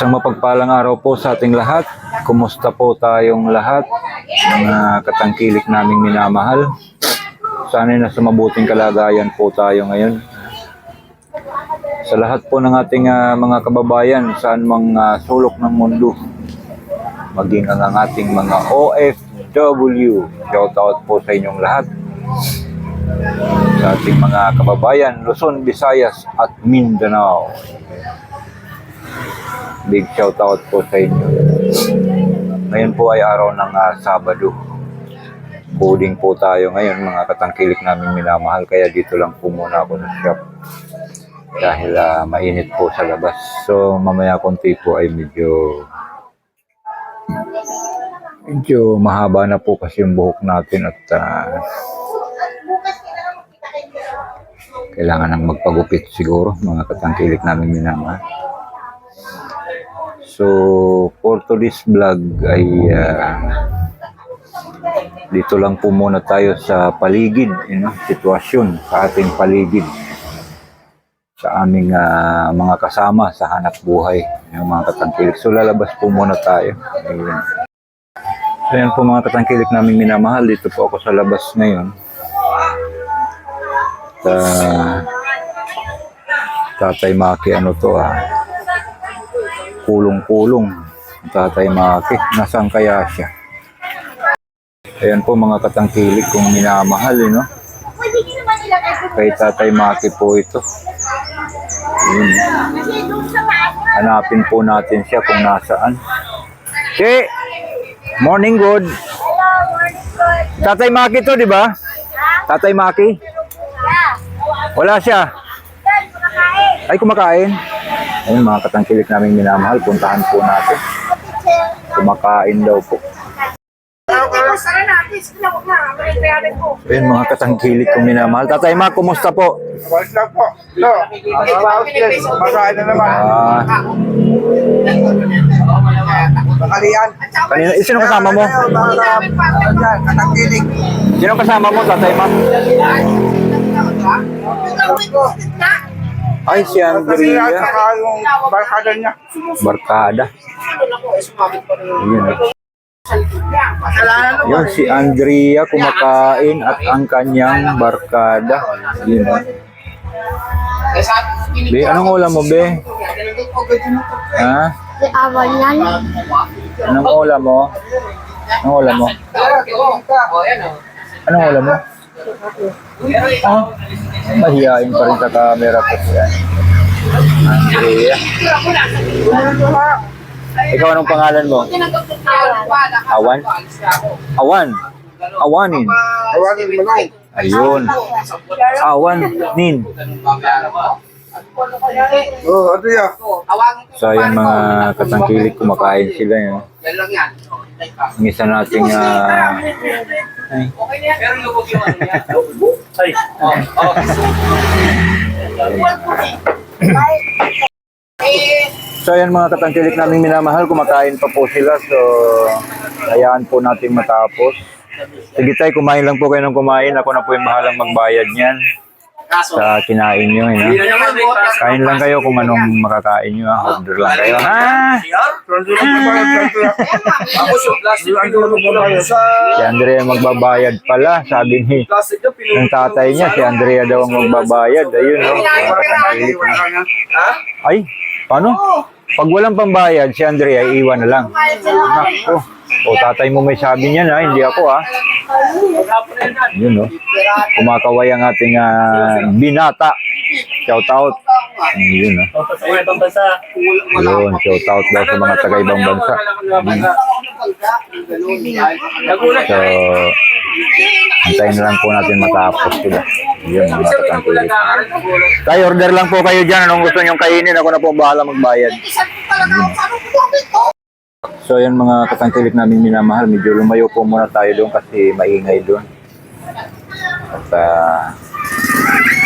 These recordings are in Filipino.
Isang mapagpalang araw po sa ating lahat. Kumusta po tayong lahat? Mga katangkilik naming minamahal. Sana nasa mabuting kalagayan po tayo ngayon. Sa lahat po ng ating ah, mga kababayan, saan mang ah, sulok ng mundo, maging ang ating mga OFW. Shout out po sa inyong lahat. Sa ating mga kababayan, Luzon, Visayas at Mindanao. Big shout out po sa inyo. Ngayon po ay araw ng ah, Sabado. Coding po tayo ngayon, mga katangkilik namin minamahal. Kaya dito lang po muna ako sa shop. Dahil ah, mainit po sa labas. So mamaya konti po ay medyo medyo mahaba na po kasi yung buhok natin at ah, kailangan ng magpagupit siguro mga katangkilik namin minamahal. So, for today's vlog ay ah, dito lang po muna tayo sa paligid, you know, sitwasyon sa ating paligid sa aming ah, mga kasama sa hanap buhay, yung mga katangkilik. So, lalabas po muna tayo. Ayun. So, yan po mga katangkilik namin minamahal. Dito po ako sa labas ngayon. At, ah, Tatay Maki, ano to ah, kulong-kulong. Tatay Maki, nasaan kaya siya? Ayan po mga katangkilik kong minamahal, eh, no? Kay Tatay Maki po ito. Maano. Hanapin po natin siya kung nasaan. Che! Morning good! Tatay Maki to, di ba? Tatay Maki? Wala siya. Dad, makakain. Ay, kumakain. Ayun, mga katangkilik namin minamahal. Puntahan po natin. Kumakain daw po. Ayun, mga katangkilik kong minamahal. Tatay Mak, kumusta po? Walis lang po. No. Makain na naman. Ah, Makalian. kanina, eh, sino kasama mo? Katangkilik. Sino kasama mo, Tatay Mak? Ay, si Andrea. saka yung barkada niya. Barkada. Ayun. Kasalanan Yun, si Andrea kumakain at ang kanyang barkada. Yun. Be, anong ulam mo, Be? Ha? Awan yan. Anong ulam mo? Anong ulam mo? Anong ulam mo? Ah, mahihain pa rin sa camera ko siya. Andrea. Ikaw anong pangalan mo? Awan? Awan. Awanin. Awanin mo lang. Ayun. Awan. Nin. Oh, ano yan? So, ayan mga katangkilik, kumakain sila yun. Yan lang yan. Ang isa nating ah, ay. Ay. So ayan mga katangkilik namin minamahal, kumakain pa po sila. So hayaan po natin matapos. Sige tayo, kumain lang po kayo ng kumain. Ako na po yung bahalang magbayad niyan sa kinain nyo. hindi Yun, breakfast. Kain lang kayo kung anong makakain nyo. Ha? Order lang kayo. Ha? Sa... Si Andrea magbabayad pala. Sabi ni ng tatay niya, si Andrea daw ang magbabayad. Ayun? Ha? Ay, paano? Pag walang pambayad, si Andrea iwan na lang. Nako. O tatay mo may sabi niyan ha, hindi ako ha. Yun no. Kumakaway ang ating ah, binata. Shout out. Yun ibang bansa. Yun, shout out daw sa mga taga ibang bansa. So, antayin na lang po natin matapos sila. Yun mga bulan. Tayo, order lang po kayo dyan. Anong gusto nyong kainin? Ako na po bahala magbayad. So yan mga katangkilik namin minamahal, medyo lumayo po muna tayo doon kasi maingay doon. At ah,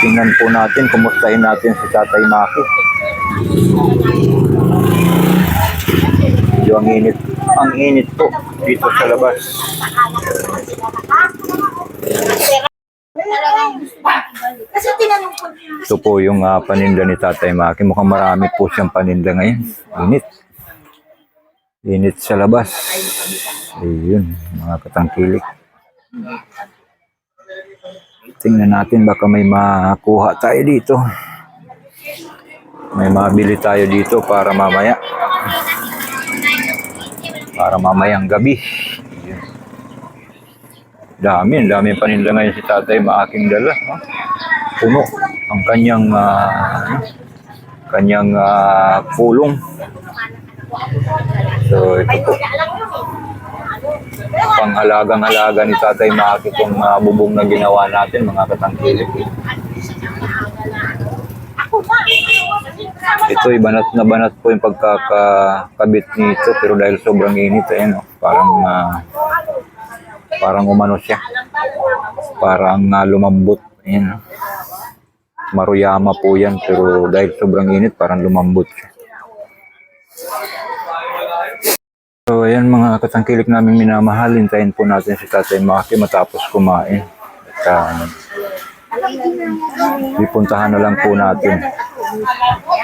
tingnan po natin, kumustahin natin si Tatay Maki. Medyo ang init, ang init po dito sa labas. Ito po yung ah, paninda ni Tatay Maki. Mukhang marami po siyang paninda ngayon. Init. Init sa labas. Ayun, mga katangkilik. Tingnan natin baka may makuha tayo dito. May mabili tayo dito para mamaya. Para mamayang gabi. Ayun. Dami, dami paninda ngayon si tatay maaking dala. No? Puno ang kanyang ah, kanyang ah, pulong. So ito po. Panghalagang-halaga ni Tatay Maki itong ah, bubong na ginawa natin, mga katangkilik. Ito, banat na banat po yung pagkakabit nito, pero dahil sobrang init, ayun, oh, parang ah, parang umano siya. Parang ah, lumambot. Ayun, oh. Maruyama po yan, pero dahil sobrang init, parang lumambot siya. So, ayan mga katangkilik namin minamahal. Hintayin po natin si Tatay Maki matapos kumain. At uh, ipuntahan na lang po natin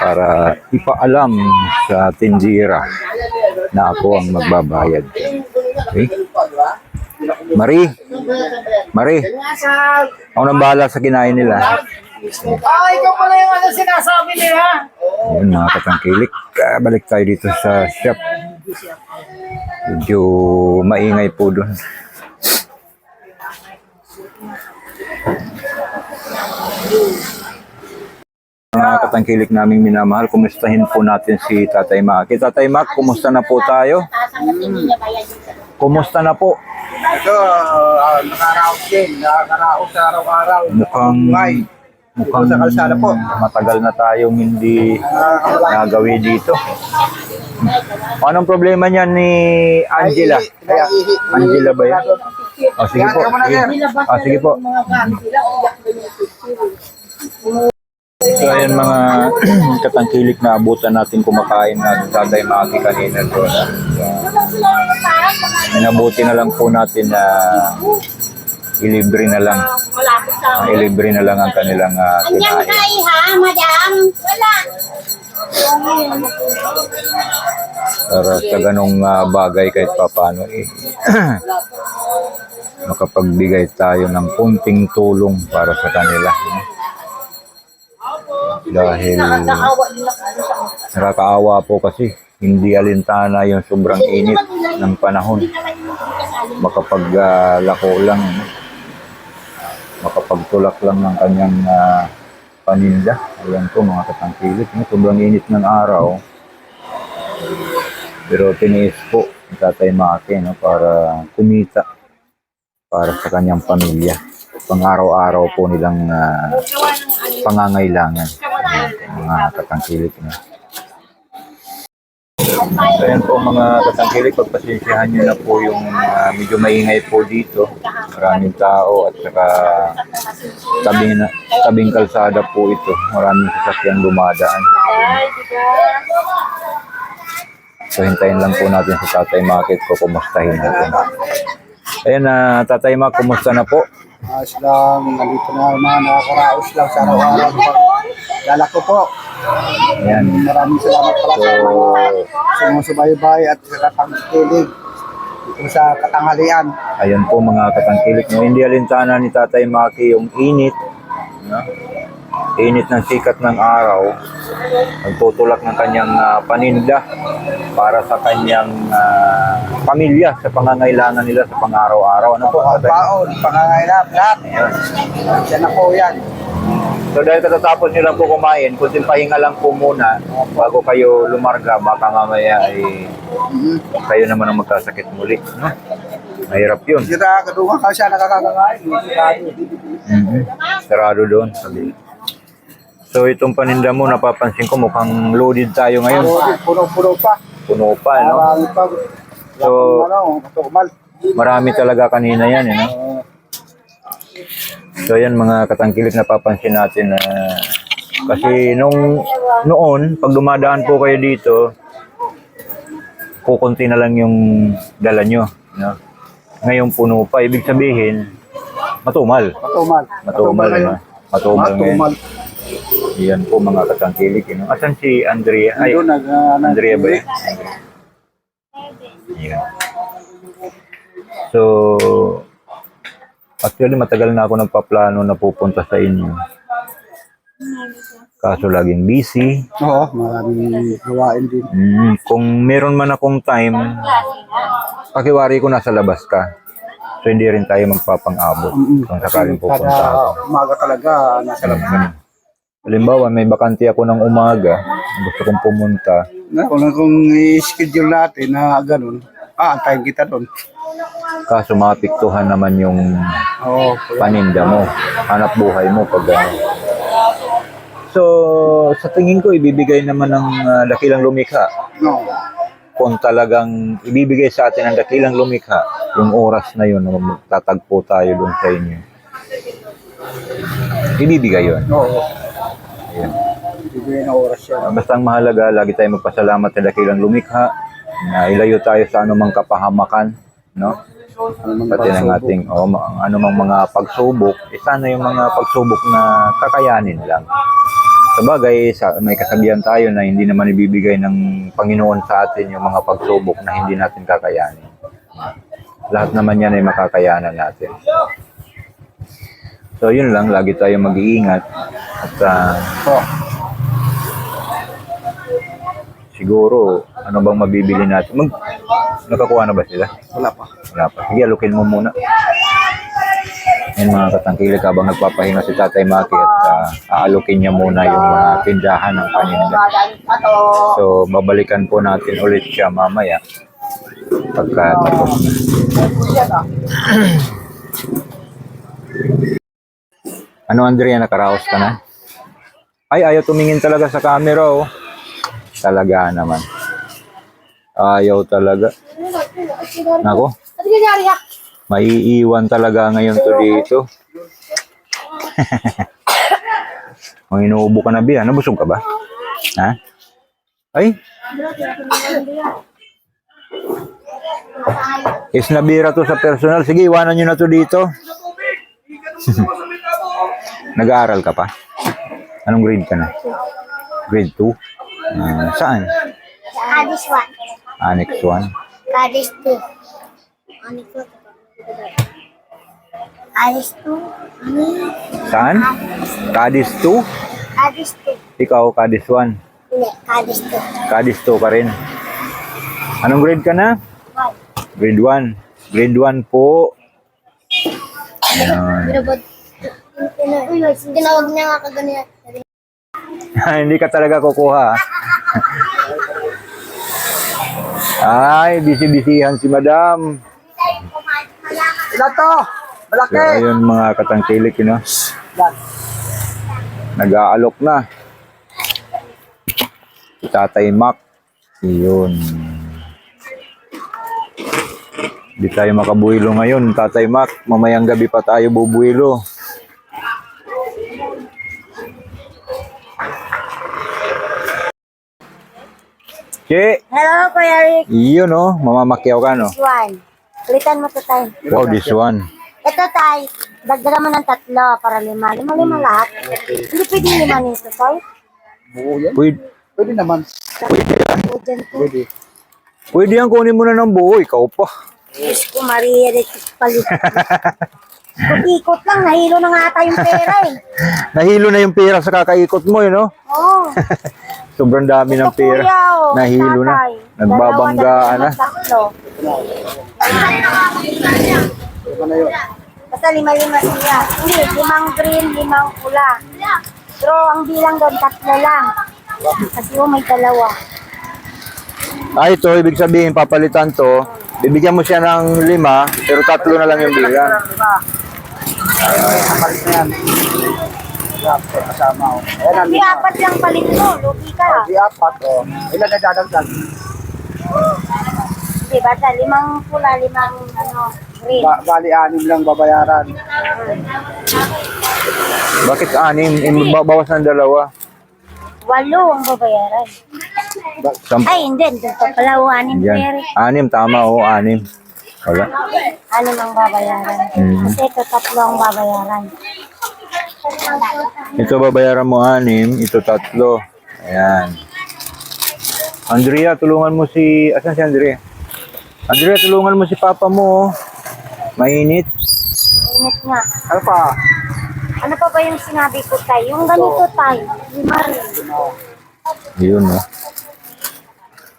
para ipaalam sa tindira na ako ang magbabayad. Okay? Marie! Marie! Ako nang bahala sa kinain nila. Ah, ikaw pala yung ano sinasabi nila. Ayun mga katangkilik. Ah, Balik tayo dito sa shop. Medyo maingay po doon. Mga katangkilik naming minamahal, kumustahin po natin si Tatay Mak. Tatay Mak, kumusta na po tayo? Kumusta na po? Ito, uh, nakaraos din. Nakaraos araw-araw. Mukhang. Mukhang Sa kalsada po. matagal na tayong hindi nagawi dito. Anong problema niya ni Angela? Angela ba yan? Oh, sige po. Sige. Ah, sige po. So, ayan mga katangkilik na abutan natin kumakain na tatay Maki kanina doon. So, Minabuti na lang po natin na ilibre na lang. Ilibre na lang ang kanilang uh, Anyang kinain. kay ha, madam? Wala. Para sa ganong ah, bagay kahit papano eh, makapagbigay tayo ng kunting tulong para sa kanila. no? Dahil nakakaawa po kasi hindi alintana yung sobrang init ng panahon. Makapaglako lang, no? Makapagtulak lang ng kanyang ah, paninda. Ayan po mga katangkilik. no? Sobrang init ng araw. Pero tiniis po ni Tatay Maki no, para kumita para sa kanyang pamilya. Pang-araw-araw po nilang ah, pangangailangan. Ayan mga katangkilik na. So, ayan po mga katangkilik, pagpasensyahan nyo na po yung ah, medyo maingay po dito. Maraming tao at saka tabing, na, tabing kalsada po ito. Maraming sasakyan dumadaan. So hintayin lang po natin si Tatay Market ko kumustahin natin. Ayan na, Tatay Mark, kumusta na po? Ayos lang, nandito na naman, nakakaraos lang sa araw-araw. Dala ko po. Ayan. Maraming salamat pala sa So, mga sumusubaybay at sa katangkilig dito sa katanghalian. ayan po mga katangkilik. No? Hindi alintana ni Tatay Maki yung init. No? Init ng sikat ng araw. Nagtutulak ng kanyang ah, paninda para sa kanyang ah, pamilya sa pangangailangan nila sa pang-araw-araw. Ano po? Baon, pangangailangan, lahat. Ayan. Yan na po yan. So dahil katatapos nyo lang po kumain, kunting pahinga lang po muna bago kayo lumarga, baka mamaya ay kayo naman ang magkasakit muli. No? Mahirap yun. Sira, kadungan ka siya nakakakain. Mhm. Sarado doon. Sabi. So itong paninda mo, napapansin ko mukhang loaded tayo ngayon. Puno-puno pa. Puno pa, no? Marami pa. So- ano. Marami talaga kanina yan, eh, no? So yan mga katangkilik napapansin natin na kasi nung noon pag dumadaan po kayo dito kukunti na lang yung dala nyo no? ngayon puno pa ibig sabihin matumal Matumal. matumal? Matumal ngayon. Matumal. Yan po mga katangkilik. You know? Asan si Andrea? Ay, nag, nag- Andrea ba yan? Yan. So, actually matagal na ako nagpaplano na pupunta sa inyo. Kaso laging busy. Oo, maraming gawain din. Mm, kung meron man akong time, pakiwari ko nasa labas ka. So hindi rin tayo magpapang-abot Mm-mm. kung sakaling Kada pupunta ako. umaga talaga, nasa labas. Mm. Halimbawa, may bakante ako ng umaga, gusto kong pumunta. Na, kung, kung i-schedule natin na ganun, ah, antayin kita doon. Kaso mapiktuhan naman yung Oo, paninda mo, hanap buhay mo pag ano. So, sa tingin ko, ibibigay naman ng uh, dakilang lumikha. no. Kung talagang ibibigay sa atin ng dakilang lumikha, yung oras na yun, na magtatagpo tayo doon sa inyo. Ibibigay yun. Oo. Ayun. Bibigyan na oras yan. Uh, Basta ang mahalaga, lagi tayo magpasalamat sa dakilang lumikha, na ilayo tayo sa anumang kapahamakan, no? Ano Pati ng ating, oh, ma- anumang mga pagsubok, eh, sana yung mga pagsubok na kakayanin lang. Sa bagay, sa, may kasabihan tayo na hindi naman ibibigay ng Panginoon sa atin yung mga pagsubok na hindi natin kakayanin. Lahat naman yan ay makakayanan natin. So, yun lang. Lagi tayo mag-iingat. At ah, Oo. siguro, ano bang mabibili natin? Mag, nakakuha na ba sila? Wala pa. Wala pa. Sige, alukin mo muna. Yan mga katangkilik habang nagpapahinga si Tatay Maki at ah, aalukin niya muna yung mga tindahan ng paninda. So, babalikan po natin ulit siya mamaya. Pagka tapos na. Ano Andrea, nakaraos ka na? Ay, ayaw tumingin talaga sa camera oh. Talaga naman. Ayaw talaga. Nako. Ano? Maiiwan talaga ngayon to dito. Kung inuubo ka na biya, nabusog ka ba? Ha? Ay? Is nabira to sa personal. Sige, iwanan nyo na to dito. Nag-aaral ka pa? Anong grade ka na? Grade 2? Ah, saan? Kadis 1. Annex 1? Kadis 2. Ano ko? Kadis 2. Ano? Saan? Kadis 2? Kadis 2. Ikaw, Kadis 1. Hindi, Kadis 2. Kadis 2 ka rin. Anong grade ka na? 1. Grade 1. Grade 1 po. Ayan. Tinawag niya nga kaganyan. Hindi ka talaga kukuha. Ay, busy-busyhan si madam. Ilan to? So, Malaki! ayun mga katangkilik, you know? Nag-aalok na. Tatay Mac. Yun. Hindi tayo makabuhilo ngayon, Tatay Mac. Mamayang gabi pa tayo bubuhilo. Che, Hello, Kuya Rick. yun oh, mamamakyaw ka no? This one. Ulitan mo to tayo. Wow, this one. Ito tay, dagdagan mo ng tatlo para lima. Lima-lima lahat. Hindi pwede lima nito, tay. Buo yan. Pwede, Pwede naman. Dyan ko. Pwede. pwede yan, kunin mo na ng buo, ikaw pa. Diyos ko, Maria, Retis palit. Ikot lang, nahilo na nga ata yung pera eh. Nahilo na yung pera sa kakaikot mo, yun, no? Oo. Sobrang dami ng Ito, pera. kuya, oh, Nahilo na. tatay. Nagbabanggaan na. Ka na. Basta lima-lima siya. Hindi, limang green, limang pula. Pero ang bilang doon, tatlo lang. Kasi oh, may dalawa. Ah, ito, ibig sabihin, papalitan to. Bibigyan mo siya ng lima, pero tatlo na lang yung bilang. Kapalit na yan. Yan, kasama ko. Ayan ang lima. apat lang palit mo. Lugi ka. Di apat, oh. Ilan na dadagdag? Di ba? Sa limang pula, limang ano, green. Ba bali, anim lang babayaran. Bakit anim? Ba- bawas ng dalawa. Walo ang babayaran. Sam- Ay, hindi. Doon pa pala, anim Yan. pere. Anim, tama, oo, anim. Wala. Anim ang babayaran. Mm. Kasi ito tatlo ang babayaran. Ito babayaran mo anim, ito tatlo. Ayan. Andrea, tulungan mo si... Asan si Andrea? Andrea, tulungan mo si papa mo. oh. Mainit. Init nga. Ano pa? Ano pa ba yung sinabi ko tayo? Yung ganito tayo. Lima rin. Yun, no?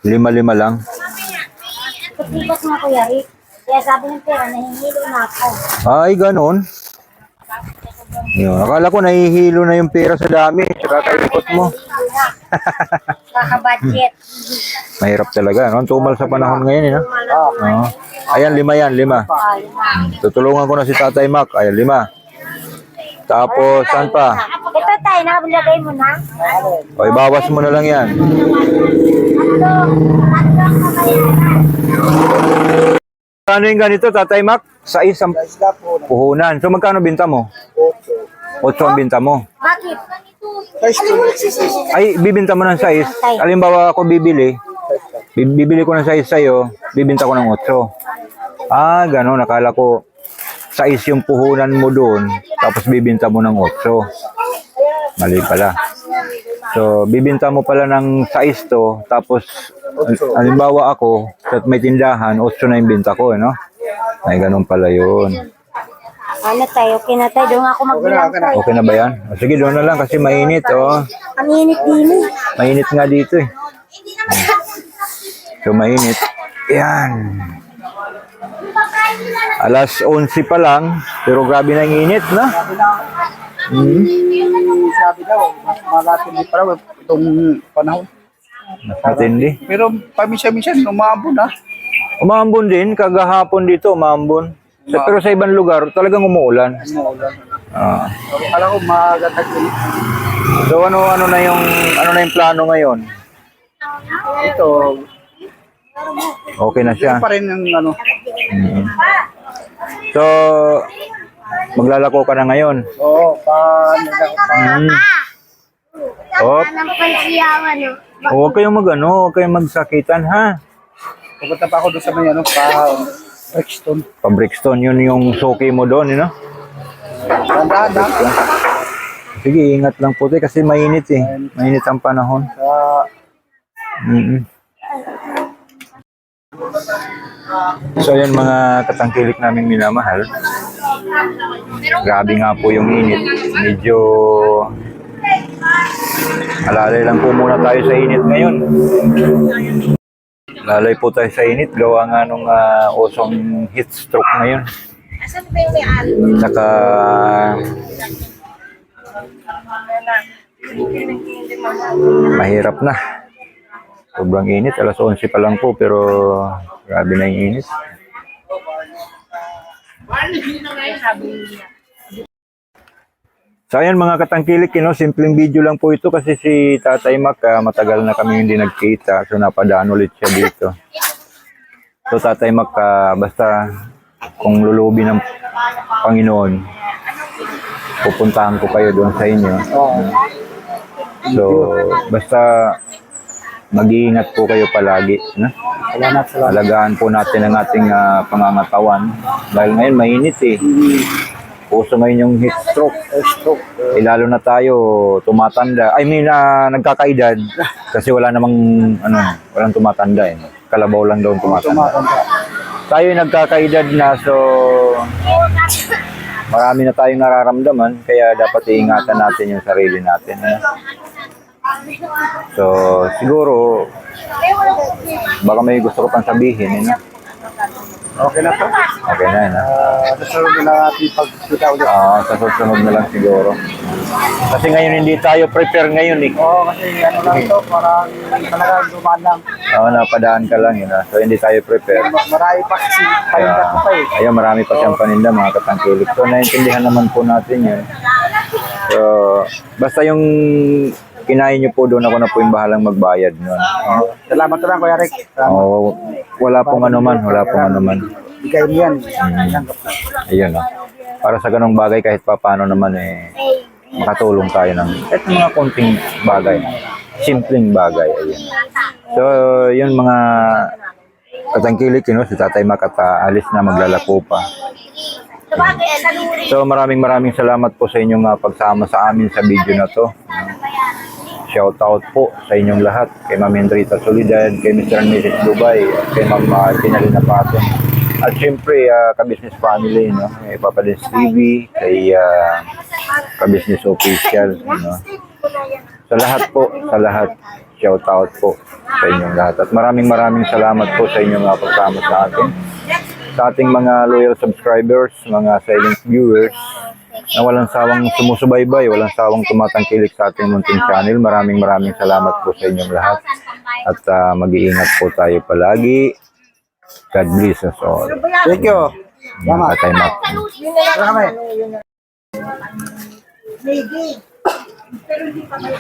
Lima-lima lang. Katipas nga kuya Rick. Kaya sabi ng pera, nahihilo na ako. Ay, ganun. Yun. Akala ko nahihilo na yung pera sa dami. Tsaka kaikot mo. Kaka-budget. Mahirap talaga. No? Ang tumal sa panahon ngayon, eh, no? Oo. Ayan, lima yan, lima. Tutulungan ko na si Tatay Mac. Ayan, lima. Tapos, saan pa? Ito tayo, nakalagay mo na. O, ibawas mo na lang yan. Ano yung ganito, Tatay Mac? Sa isang puhunan. So, magkano binta mo? 8. 8 ang binta mo. Bakit? Ay, bibinta mo ng size. Halimbawa ako bibili, bi- bibili ko ng size sa'yo, bibinta ko ng 8. Ah, gano'n. Nakala ko size yung puhunan mo doon, tapos bibinta mo ng 8. Mali pala. So, bibinta mo pala ng size to, tapos halimbawa ako, at may tindahan, 8 na yung binta ko, eh, no? Ay, ganun pala yun. Ano tayo? Okay na tayo. Doon ako magbilang tayo. Okay na ba yan? O, sige, doon na lang kasi mainit, oh. Ang init din eh. Mainit nga dito eh. So mainit. Yan. Alas 11 pa lang, pero grabe na yung init, no? Hmm. Sabi daw, mas malatin din para itong panahon. Matindi. Pero paminsan-minsan, umabon na. Umambon din, kagahapon dito, umambon. Sa, pero sa ibang lugar, talagang umuulan. Umuulan. Ah. Alam ko, magatag din. So ano ano na yung ano na yung plano ngayon? Ito, Okay na siya. pa rin yung ano. Mm. So maglalako ka na ngayon. Oo, pa. Mm. Oh, Anong pansiyawan no? Huwag kayong magano, huwag kayong magsakitan ha. Pupunta pa ako doon sa may ano, pa Brixton. Pa-Brixton, yun yung suki mo doon, you know? Tandaan na. Sige, ingat lang po tayo kasi mainit eh. Mainit ang panahon. Sa mm So yan mga katangkilik naming minamahal. Grabe nga po yung init. Medyo alalay lang po muna tayo sa init ngayon. Lalay po tayo sa init. Gawa nga nung ah, osong heat stroke ngayon. Asan ba yung? Saka mahirap na. Sobrang init. Alas 11 pa lang po pero grabe na yung init. So ayan mga katangkilik, you know, simpleng video lang po ito kasi si Tatay Mac ah, matagal na kami hindi nagkita so napadaan ulit siya dito. So Tatay Mac, ah, basta kung lulubi ng Panginoon, pupuntahan ko kayo doon sa inyo. So basta mag-iingat po kayo palagi. Salamat. Alagaan po natin ang ating ah, pangangatawan. Dahil ngayon mainit eh. Puso ngayon yung heat stroke. Stroke. Eh, lalo na tayo tumatanda. I mean, ah, nagkakaedad. Kasi wala namang, ano, walang tumatanda eh. Kalabaw lang daw tumatanda. Tumatanda. Tayo yung nagkakaedad na, so marami na tayong nararamdaman. Kaya dapat iingatan natin yung sarili natin. eh. So, siguro, baka may gusto ko pang sabihin. Eh, no? Okay na to. Okay na, yun, ah. Uh, susunod na lang natin pagkita ulit. Ah, sa susunod na lang siguro. Kasi ngayon hindi tayo prepare ngayon eh. Oo, kasi ano lang ito, parang talagang dumaan lang. Oo, napadaan ka lang yun. ah. So hindi tayo prepare. Marami pa kasi palinda ko pa eh. Ayun, marami pa siyang paninda mga katangkilik. So naiintindihan naman po natin yun. So, basta yung kinain niyo po doon ako na po yung bahalang magbayad nun. Oo. Salamat na lang, Kuya Rick. Salamat. Oo, wala pong ano man, wala pong ano man. Mo yan. Na. Ayun, oh. Para sa ganong bagay kahit pa paano naman eh, makatulong tayo ng kahit mga konting bagay. Simpleng bagay. Ayun. So, yun mga katangkilik, you know, si Tatay Mac at ah, alis na maglalako pa. So maraming maraming salamat po sa inyong ah, pagsama sa amin sa video na to. Shout out po sa inyong lahat. Kay Ma'am Hendrita Solidad, kay Mr. and Mrs. Dubai, kay Ma'am uh, Pinalina Pato. At syempre, uh, ka-business family, no? Kay Papa Lins TV, kay uh, ka-business official, no? Sa lahat po, sa lahat, shout out po sa inyong lahat. At maraming maraming salamat po sa inyong uh, pagsama sa atin. Sa ating mga loyal subscribers, mga silent viewers, na walang sawang sumusubaybay, walang sawang tumatangkilik sa ating munting channel. Maraming maraming salamat po sa inyong lahat. At ah, mag-iingat po tayo palagi. God bless us all. Thank you. Mga time up. Tara kami. Maybe. Pero hindi pa may